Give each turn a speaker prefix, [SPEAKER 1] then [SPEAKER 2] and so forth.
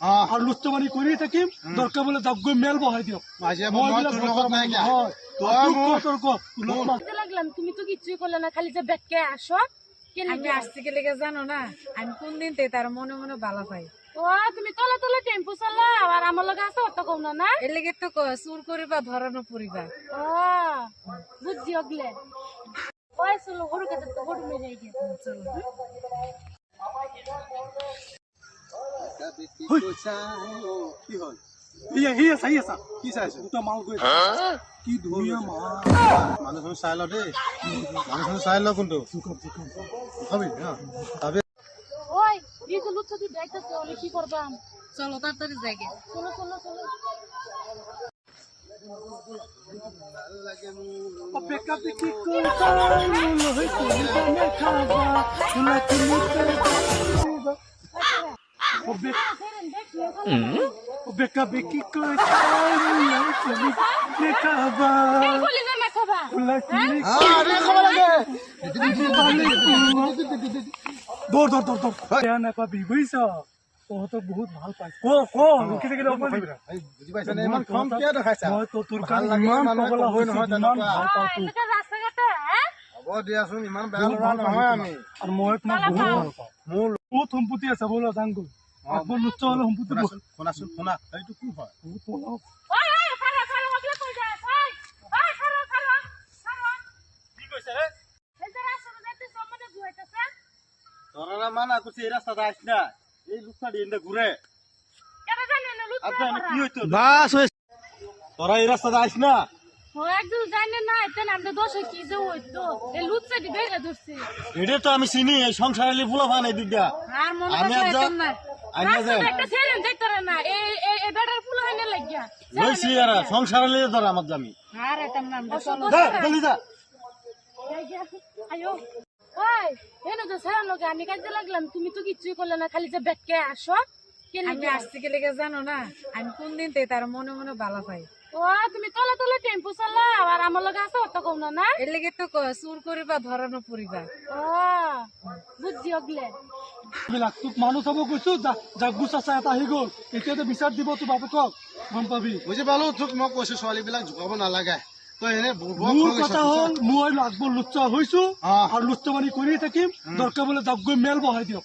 [SPEAKER 1] আৰু লুচ্চমানি কৰি থাকিম। দৰকাৰ বোলে গৈ মেল বহাই দিয়ক। হয়।
[SPEAKER 2] লাগলাম? তুমি তো কিছুই করলে না খালি যে ব্যাগকে আসো কে
[SPEAKER 3] আমি আসতে গেলে জানো না? আমি কোন দিন তে তার মনে মনে ভালো পাই।
[SPEAKER 2] ও তুমি তলে তলে টেম্পু চালাও আর আমার লগে আছে অত কম না না?
[SPEAKER 3] এর লেগে তো চুর করিবা ধরানো পরিবা।
[SPEAKER 2] ও বুঝছি অগলে। ওই চলো গরু কাছে তো গরু মেরে গিয়ে চলো।
[SPEAKER 4] কি হ'ল
[SPEAKER 1] সি আছে সি আছে
[SPEAKER 4] কি চাইছ?
[SPEAKER 1] দুটা মাল গৈ কি ধুনীয়া মাল।
[SPEAKER 4] মানুহ চাই ল দেই। মানুহ চানুহ চাই ল কোনটো খাবি খাবি
[SPEAKER 2] ওই এই যে লুচ্ছা দেখতেছে অনেক কি করবাম
[SPEAKER 3] চলো তাড়াতাড়ি জায়গা
[SPEAKER 2] চলো চলো চলো।
[SPEAKER 1] অপেক্ষা দেখি কোনটা লহৈ কলিতা নে খাবা শুনা কিনিতে খাবা। অপেক্ষা
[SPEAKER 4] Mm.
[SPEAKER 1] Beka beki ko chai. Beka ba.
[SPEAKER 4] মোৰ
[SPEAKER 1] সম্পত্তি আছে বোলো জাংগুল লুচ্চ হ'লে সম্পত্তি
[SPEAKER 4] শুনা এইটো কি হয় তোরা মানা করছি এই রাস্তাটা আস না। এই লুকটা দিয়ে ঘুরে।
[SPEAKER 2] কেন জানি না লুচ্ছা
[SPEAKER 4] কি হইতো? বাস তোরা এই রাস্তাটা আস না।
[SPEAKER 2] একদম জানি না এতে আমরা দোষ কি যে হইতো? এই লুচ্ছা দি বেরে ধরছি।
[SPEAKER 4] এটা তো আমি চিনি এই সংসারে ফুলা ফান এই দিকটা
[SPEAKER 3] আর মনে
[SPEAKER 4] আমি আমি সংসারে ধর আমার জামি।
[SPEAKER 2] কাজে লাগলাম তুমি তো কিছুই করলে না খালি যে ব্যাগকে আসো। কে
[SPEAKER 3] আমি আসতে গেলে জানো না আমি কোন দিন তার মনে মনে ভালো পাই।
[SPEAKER 2] ও তুমি তলে তলে টেম্পু চালাও আর আমার লগে আছে অত কম না না?
[SPEAKER 3] এর লেগে তো চুর করিবা ধরানো পরিবা
[SPEAKER 2] ও বুঝছি অগলে
[SPEAKER 1] বিলাক তোক মানুহ চাব গৈছো জাগু চাচা এটা আহি গ'ল। এতিয়াতো বিচাৰ দিব তোৰ বাপেকক। গম পাবি?
[SPEAKER 4] বুজি পালো তোক মই কৈছো ছোৱালীবিলাক জোকাব নালাগে। তই এনে বুৰ্বক
[SPEAKER 1] মোৰ কথা হ'ল মই লুচ্চা হৈছো। আৰু লুচ্চামানি কৰি থাকিম। দৰকাৰ বোলে যাওক গৈ মেল বহাই দিয়ক।